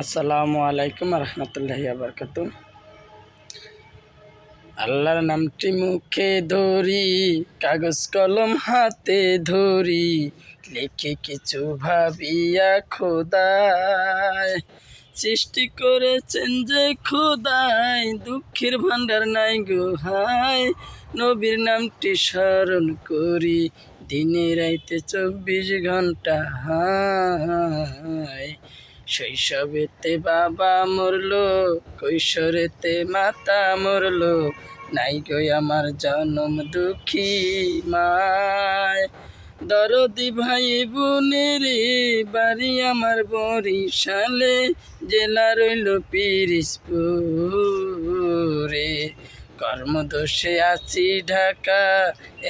আসসালামু আলাইকুম রহমতুল্লাহি আবরকাত আল্লাহর নামটি মুখে ধরি, কাগজ কলম হাতে ধরি, লিখে কিছু ভাবিয়া খোদায়। সৃষ্টি করেছেন যে খোদায়, দুঃখের ভান্ডার নাই গুহায়। নবীর নামটি স্মরণ করি, দিনে রাইতে চব্বিশ ঘণ্টা হায়। শৈশবেতে বাবা মরলো, কৈশোরেতে মাতা মরলো। নাই গো আমার জনম দুঃখী মায়। দরদি ভাই বোনের বাড়ি আমার বরিশালে, জেলা রইল পিরিসপুরে কর্মদোষে আছি ঢাকা।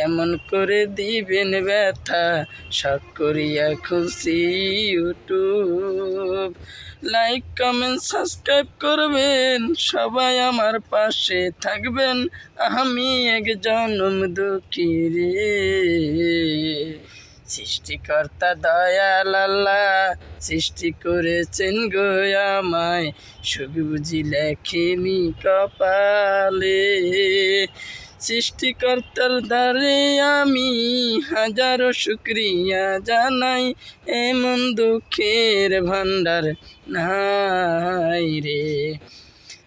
এমন করে দিবেন ব্যথা, শখ করিয়া খুশি ইউটিউব। লাইক কমেন্ট সাবস্ক্রাইব করবেন, সবাই আমার পাশে থাকবেন। আমি এক জনম দুঃখী রে। সৃষ্টিকর্তা দয়াল আল্লাহ সৃষ্টি করেছেন গো আমায়। সুখ বুঝি লেখেনি কপালে। সৃষ্টিকর্তার দ্বারে আমি হাজারো শুক্রিয়া জানাই। এমন দুঃখের ভান্ডার নাই রে।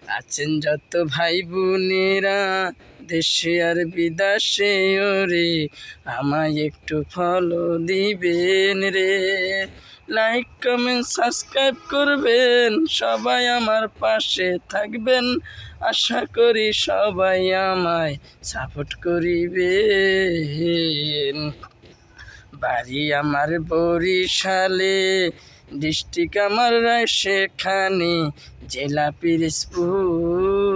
আছেন যত ভাই বোনেরা দেশে আর বিদেশে, ওরে আমায় একটু ফলো দিবেন রে। লাইক কমেন্ট সাবস্ক্রাইব করবেন, সবাই আমার পাশে থাকবেন। আশা করি সবাই আমায় সাপোর্ট করিবেন। বাড়ি আমার বরিশালে, ডিস্ট্রিক্ট আমার সেখানে। জেলা পিরিজপুরে,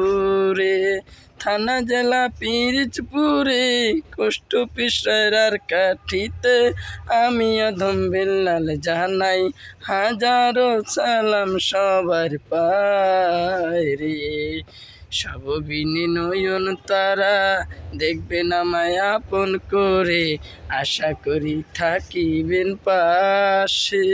থানা জেলা পিরিজপুরে। কষ্ট পিসার কাঠিতে আমি অধম বিল্লাল জানাই, হাজারো সালাম সবার পায় রে। সব নয়ন তারা দেখবেন আমায় আপন করে। আশা করি থাকিবেন পাশে।